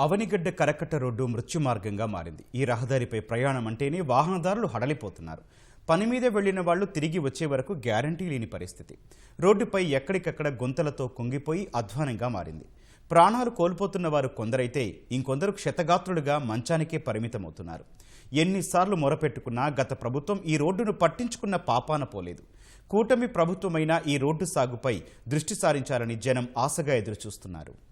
అవనిగడ్డ కరకట్ట road మృత్యు మార్గంగా మారింది. ఈ రహదారిపై ప్రయాణం అంటేనే వాహనదారులు హడలిపోతున్నారు. పని మీద వెళ్ళిన వాళ్ళు తిరిగి వచ్చే వరకు గ్యారంటీ లేని పరిస్థితి. రోడ్డుపై ఎక్కడికక్కడ గుంతలతో కుంగిపోయి అధ్వానంగా మారింది. ప్రాణాలు కోల్పోతున్న వారు కొందరైతే ఇంకొందరు క్షతగాత్రులుగా మంచానికే పరిమితమవుతున్నారు. ఎన్నిసార్లు మొరపెట్టుకున్నా గత ప్రభుత్వం ఈ రోడ్డును పట్టించుకున్న పాపాన పోలేదు. కూటమి ప్రభుత్వమైన ఈ రోడ్డు సాగుపై దృష్టి సారించాలని జనం ఆశగా ఎదురుచూస్తున్నారు.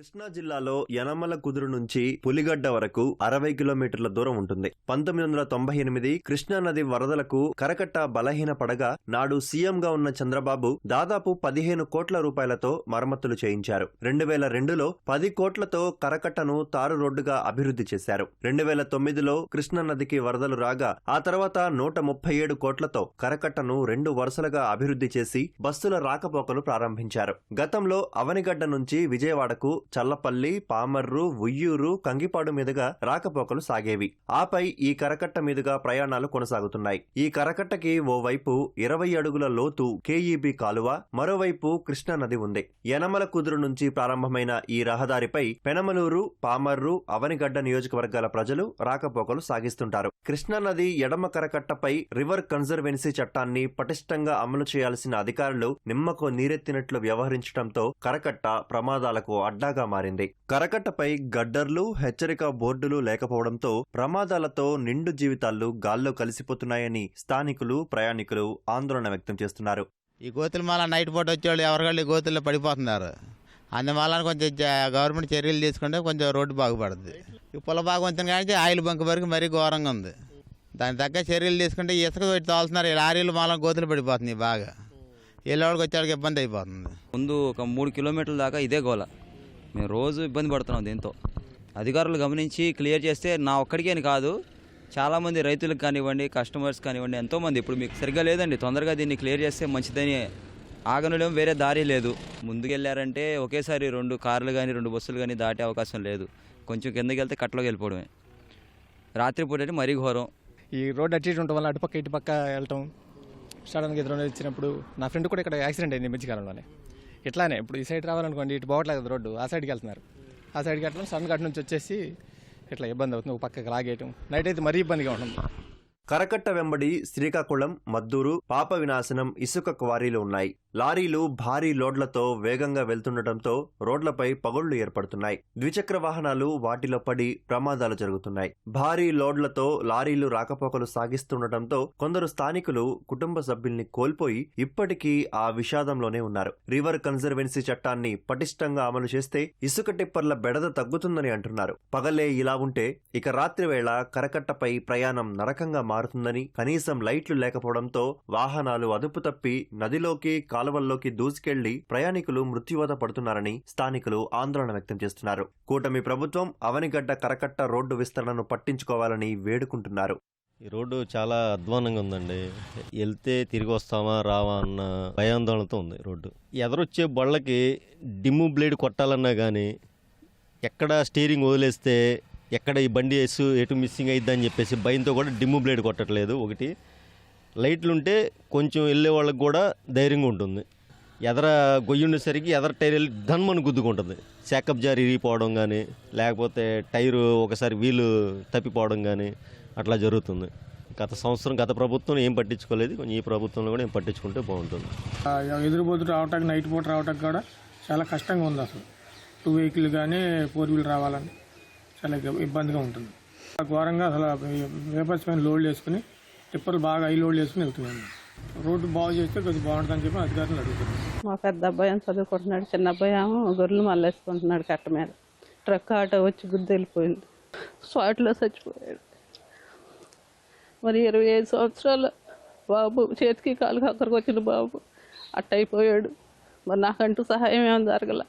కృష్ణా జిల్లాలో యనమల కుదురు నుంచి పులిగడ్డ వరకు అరవై కిలోమీటర్ల దూరం ఉంటుంది. పంతొమ్మిది వందల తొంభై ఎనిమిది కృష్ణానది వరదలకు కరకట్ట బలహీన పడగా నాడు సీఎంగా ఉన్న చంద్రబాబు దాదాపు పదిహేను కోట్ల రూపాయలతో మరమ్మతులు చేయించారు. రెండు వేల రెండులో పది కోట్లతో కరకట్టను తారు రోడ్డుగా అభివృద్ధి చేశారు. రెండు వేల తొమ్మిదిలో కృష్ణానదికి వరదలు రాగా ఆ తర్వాత నూట ముప్పై ఏడు కోట్లతో కరకట్టను రెండు వరుసలుగా అభివృద్ధి చేసి బస్సుల రాకపోకలు ప్రారంభించారు. గతంలో అవనిగడ్డ నుంచి విజయవాడకు చల్లపల్లి పామర్రు ఉయ్యూరు కంగిపాడు మీదుగా రాకపోకలు సాగేవి. ఆపై ఈ కరకట్ట మీదుగా ప్రయాణాలు కొనసాగుతున్నాయి. ఈ కరకట్టకి ఓవైపు ఇరవై అడుగుల లోతు కేఈబి కాలువ మరోవైపు కృష్ణా నది ఉంది. యనమల కుదురు నుంచి ప్రారంభమైన ఈ రహదారిపై పెనమలూరు పామర్రు అవనిగడ్డ నియోజకవర్గాల ప్రజలు రాకపోకలు సాగిస్తుంటారు. కృష్ణానది ఎడమ కరకట్టపై రివర్ కన్జర్వెన్సీ చట్టాన్ని పటిష్టంగా అమలు చేయాల్సిన అధికారులు నిమ్మకు నీరెత్తినట్లు వ్యవహరించడంతో కరకట్ట ప్రమాదాలకు అడ్డాగా మారింది. కరకట్టపై గడ్డర్లు హెచ్చరిక బోర్డులు లేకపోవడంతో ప్రమాదాలతో నిండు జీవితాలు గాల్లో కలిసిపోతున్నాయని స్థానికులు ప్రయాణికులు ఆందోళన వ్యక్తం చేస్తున్నారు. ఈ గోతులు మళ్ళీ నైట్ పూట వచ్చేవాళ్ళు ఎవరికాళ్ళు ఈ గోతుల్లో పడిపోతున్నారు. అందువల్ల కొంచెం జ- గవర్నమెంట్ చర్యలు తీసుకుంటే కొంచెం రోడ్డు బాగుపడుతుంది ఈ పొల బాగా వంచిన కానీ ఆయిల్ బంక్ వరకు మరీ ఘోరంగా ఉంది. దాని తగ్గ చర్యలు తీసుకుంటే ఇసుక పెట్టి తోలుతున్నారు. ఈ లారీలు మళ్ళీ గోతులు పడిపోతున్నాయి బాగా. వెళ్ళేవాడికి వచ్చేవాడికి ఇబ్బంది అయిపోతుంది. ముందు ఒక మూడు కిలోమీటర్ల దాకా ఇదే గోల. మేము రోజు ఇబ్బంది పడుతున్నాం దీంతో. అధికారులు గమనించి క్లియర్ చేస్తే నా ఒక్కడికే అని కాదు చాలామంది రైతులకు కానివ్వండి కస్టమర్స్ కానివ్వండి ఎంతోమంది ఇప్పుడు మీకు సరిగ్గా లేదండి. తొందరగా దీన్ని క్లియర్ చేస్తే మంచిదని ఆగనులేం వేరే దారి లేదు. ముందుకెళ్ళారంటే ఒకేసారి రెండు కార్లు కానీ రెండు బస్సులు కానీ దాటే అవకాశం లేదు. కొంచెం కిందకి వెళ్తే కట్టలోకి వెళ్ళిపోవడమే. రాత్రిపూట అయితే మరీ ఘోరం. ఈ రోడ్ అటు ఇటు ఉండటం వల్ల అటుపక్క ఇటుపక్క వెళ్ళటం సడన్గా ఎదురు వచ్చినప్పుడు నా ఫ్రెండ్ కూడా ఇక్కడ యాక్సిడెంట్ అయింది మధ్యకాలంలోనే. ఇట్లానే ఇప్పుడు ఈ సైడ్ రావాలనుకోండి ఇటు పోవట్లేదు రోడ్డు ఆ సైడ్కి వెళ్తున్నారు. ఆ సైడ్కి వెళ్ళడం సన్ గట్ నుంచి వచ్చేసి ఇట్లా ఇబ్బంది అవుతుంది ఒక పక్కకి లాగేయటం. నైట్ అయితే మరీ ఇబ్బందిగా ఉంటుంది. కరకట్ట వెంబడి శ్రీకాకుళం మద్దూరు పాప వినాశనం ఇసుక క్వారీలు ఉన్నాయి. లారీలు భారీ లోడ్లతో వేగంగా వెళ్తుండటంతో రోడ్లపై పగుళ్ళు ఏర్పడుతున్నాయి. ద్విచక్ర వాహనాలు వాటిలో పడి ప్రమాదాలు జరుగుతున్నాయి. భారీ లోడ్లతో లారీలు రాకపోకలు సాగిస్తుండటంతో కొందరు స్థానికులు కుటుంబ సభ్యుల్ని కోల్పోయి ఇప్పటికీ ఆ విషాదంలోనే ఉన్నారు. రివర్ కన్జర్వెన్సీ చట్టాన్ని పటిష్టంగా అమలు చేస్తే ఇసుక టిప్పర్ల బెడద తగ్గుతుందని అంటున్నారు. పగలే ఇలా ఉంటే ఇక రాత్రి వేళ కరకట్టపై ప్రయాణం నరకంగా మారుతుందని కనీసం లైట్లు లేకపోవడంతో వాహనాలు అదుపు తప్పి నదిలోకి కాలువల్లోకి దూసుకెళ్ళి ప్రయాణికులు మృత్యువాత పడుతున్నారని స్థానికులు ఆందోళన వ్యక్తం చేస్తున్నారు. కూటమి ప్రభుత్వం అవనిగడ్డ కరకట్ట రోడ్డు విస్తరణను పట్టించుకోవాలని వేడుకుంటున్నారు. ఈ రోడ్డు చాలా అధ్వానంగా ఉందండి. వెళ్తే తిరిగి వస్తామా రావా అన్న భయాందోళనతో ఉంది రోడ్డు. ఎదరొచ్చే బళ్ళకి డిమ్ము బ్లేడ్ కొట్టాలన్నా కానీ ఎక్కడ స్టీరింగ్ వదిలేస్తే ఎక్కడ ఈ బండి వేసు ఎటు మిస్సింగ్ అయిద్దని చెప్పేసి భయంతో కూడా డిమ్ము బ్లేడ్ కొట్టట్లేదు. ఒకటి లైట్లు ఉంటే కొంచెం వెళ్ళే వాళ్ళకి కూడా ధైర్యంగా ఉంటుంది. ఎదర గొయ్యి ఉండేసరికి ఎదర టైర్ వెళ్ళి ధన్మని గుద్దుకుంటుంది. చెకప్ జారి ఇరిగిపోవడం కానీ లేకపోతే టైరు ఒకసారి వీలు తప్పిపోవడం కానీ అట్లా జరుగుతుంది. గత సంవత్సరం గత ప్రభుత్వం ఏం పట్టించుకోలేదు. కొంచెం ఈ ప్రభుత్వంలో కూడా ఏం పట్టించుకుంటే బాగుంటుంది. ఆ ఎదురుబోతు రావటానికి నైట్ పూట రావటానికి కూడా చాలా కష్టంగా ఉంది అసలు. టూ వెహికల్ కానీ ఫోర్ వీల్ రావాలని చాలా ఇబ్బందిగా ఉంటుంది. ఘోరంగా అసలు పేపర్స్ పైన లోడ్ వేసుకుని టిప్పర్లు బాగా హై లోడ్ వేసుకుని వెళ్తున్నాను. రోడ్డు బాగు చేస్తే కొద్దిగా బాగుంటుందని చెప్పి అధికారులు అడుగుతున్నారు మా పెద్ద అబ్బాయి ఏమో చదువుకుంటున్నాడు చిన్న అబ్బాయి ఏమో గొర్రెలు మళ్ళేసుకుంటున్నాడు కట్ట మీద. ట్రక్ ఆటో వచ్చి గుద్ది వెళ్ళిపోయింది. స్పాట్లో చచ్చిపోయాడు. మరి ఇరవై ఐదు సంవత్సరాల బాబు చేతికి కాలుకి అక్కడికి వచ్చిన బాబు అట్ట అయిపోయాడు మరి నాకంటూ సహాయం ఏమైనా జరగల?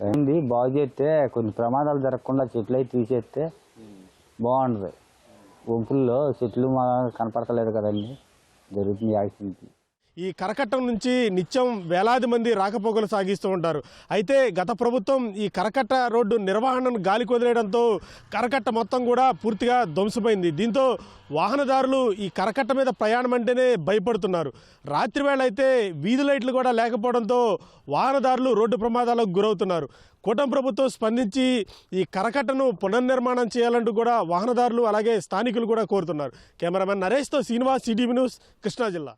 ఏంది బాగు చేస్తే కొన్ని ప్రమాదాలు జరగకుండా చెట్లు అయితే తీసేస్తే బాగుంటుంది. గుంపుల్లో చెట్లు మా కనపడతలేదు కదండి. జరుగుతుంది యాక్సిడెంట్. ఈ కరకట్టం నుంచి నిత్యం వేలాది మంది రాకపోకలు సాగిస్తూ ఉంటారు. అయితే గత ప్రభుత్వం ఈ కరకట్ట రోడ్డు నిర్వహణను గాలికి వదిలేయడంతో కరకట్ట మొత్తం కూడా పూర్తిగా ధ్వంసమైంది. దీంతో వాహనదారులు ఈ కరకట్ట మీద ప్రయాణం అంటేనే భయపడుతున్నారు. రాత్రివేళ అయితే వీధి లైట్లు కూడా లేకపోవడంతో వాహనదారులు రోడ్డు ప్రమాదాలకు గురవుతున్నారు. కూటమి ప్రభుత్వం స్పందించి ఈ కరకట్టను పునర్నిర్మాణం చేయాలంటూ కూడా వాహనదారులు అలాగే స్థానికులు కూడా కోరుతున్నారు. కెమెరామెన్ నరేష్తో శ్రీనివాస్ సిటీవీ న్యూస్ కృష్ణా జిల్లా.